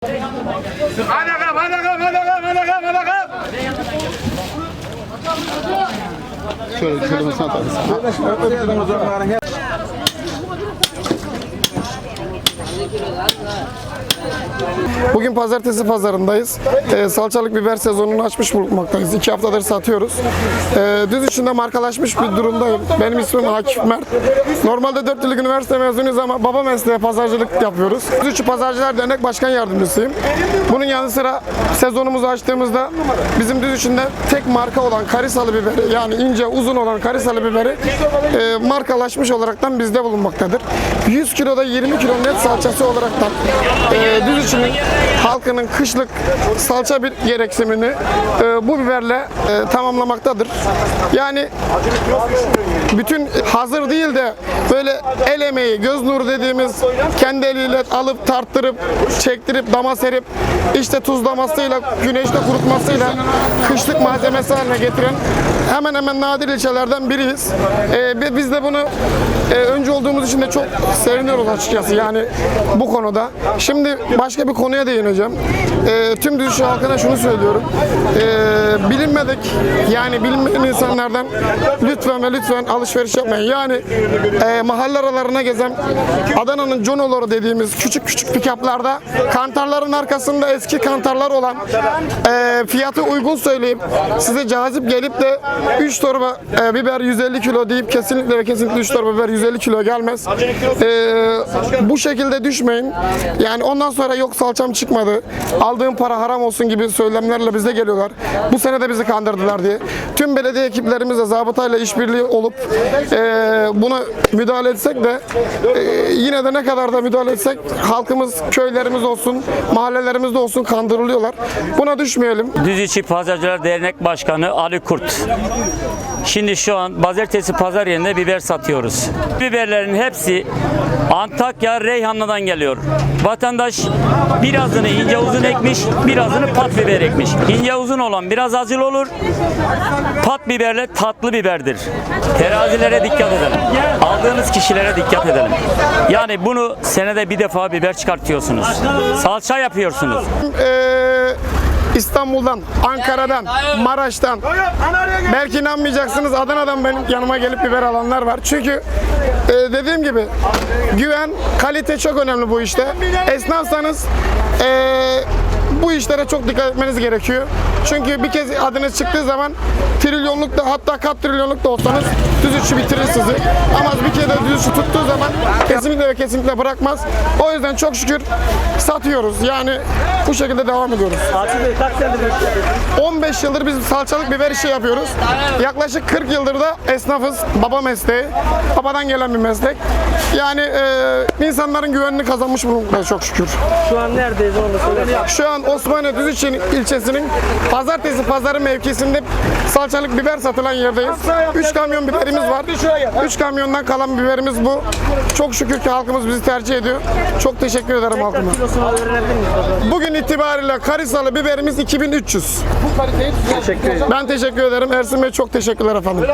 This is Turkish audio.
Hadi kap, hadi kap, hadi kap, hadi kap, hadi kap. Şöyle şöyle basın atarız. Bugün pazartesi pazarındayız. Ee, salçalık biber sezonunu açmış bulunmaktayız. İki haftadır satıyoruz. Ee, düz içinde markalaşmış bir durumdayım. Benim ismim Akif Mert. Normalde 4 yıllık üniversite mezunuyuz ama baba mesleği pazarcılık yapıyoruz. Düz içi Pazarcılar Dernek Başkan Yardımcısıyım. Bunun yanı sıra sezonumuzu açtığımızda bizim düz içinde tek marka olan Karisalı biberi yani ince uzun olan Karisalı biberi e, markalaşmış olaraktan bizde bulunmaktadır. 100 kiloda 20 kilo net salçası olaraktan e, düz içinin halkının kışlık salça bir gereksinimini e, bu biberle e, tamamlamaktadır. Yani bütün hazır değil de böyle el emeği, göz nuru dediğimiz kendi eliyle alıp tarttırıp, çektirip, dama serip işte tuzlamasıyla, güneşte kurutmasıyla kışlık malzemesi haline getiren hemen hemen nadir ilçelerden biriyiz. Ee, bi- biz de bunu e, önce olduğumuz için de çok seviniyoruz açıkçası yani bu konuda. Şimdi başka bir konuya değineceğim. Ee, tüm Düzce halkına şunu söylüyorum. Ee, bilinmedik yani bilinmeyen insanlardan lütfen ve lütfen alışveriş yapmayın. Yani e, mahalle aralarına gezen Adana'nın Conoları dediğimiz küçük küçük pikaplarda kantarların arkasında eski kantarlar olan e, fiyatı uygun söyleyip size cazip gelip de 3 torba e, biber 150 kilo deyip kesinlikle ve kesinlikle 3 torba biber 150 kilo gelmez. E, bu şekilde düşmeyin. Yani ondan sonra yok salçam çıkmadı. Aldığım para haram olsun gibi söylemlerle bize geliyorlar. Bu sene de bizi kandırdılar diye. Tüm belediye ekiplerimizle zabıtayla işbirliği olup e, buna müdahale etsek de e, yine de ne kadar da müdahale etsek halkımız, köylerimiz olsun, mahallelerimizde olsun kandırılıyorlar. Buna düşmeyelim. Düzüçi Pazarcılar Dernek Başkanı Ali Kurt. Şimdi şu an pazartesi pazar yerinde biber satıyoruz. Biberlerin hepsi Antakya Reyhanlı'dan geliyor. Vatandaş birazını ince uzun ekmiş, birazını pat biber ekmiş. İnce uzun olan biraz acılı olur. Pat biberle tatlı biberdir. Terazilere dikkat edelim. Aldığınız kişilere dikkat edelim. Yani bunu senede bir defa biber çıkartıyorsunuz. Salça yapıyorsunuz. Ee, İstanbul'dan, Ankara'dan, Maraş'tan belki inanmayacaksınız Adana'dan benim yanıma gelip biber alanlar var. Çünkü e, dediğim gibi güven, kalite çok önemli bu işte. Esnafsanız e, bu işlere çok dikkat etmeniz gerekiyor. Çünkü bir kez adınız çıktığı zaman trilyonluk da hatta kat trilyonluk da olsanız düz üçü bitirir sizi. Ama bir kere de düz üçü tuttuğu zaman kesinlikle ve kesinlikle bırakmaz. O yüzden çok şükür satıyoruz. Yani bu şekilde devam ediyoruz. 15 yıldır biz salçalık biber işi yapıyoruz. Yaklaşık 40 yıldır da esnafız. Baba mesleği. Babadan gelen bir meslek. Yani e, insanların güvenini kazanmış bulunmaktayız çok şükür. Şu an neredeyiz onu da. Şu an Osmaniye Düzüçin ilçesinin pazartesi pazarı mevkisinde salçalık biber satılan yerdeyiz. 3 kamyon biberimiz var. 3 kamyondan kalan biberimiz bu. Çok şükür ki halkımız bizi tercih ediyor. Çok teşekkür ederim halkıma. Bugün itibariyle Karisalı biberimiz 2300. Teşekkür ederim. Ben teşekkür ederim. Ersin Bey çok teşekkürler efendim.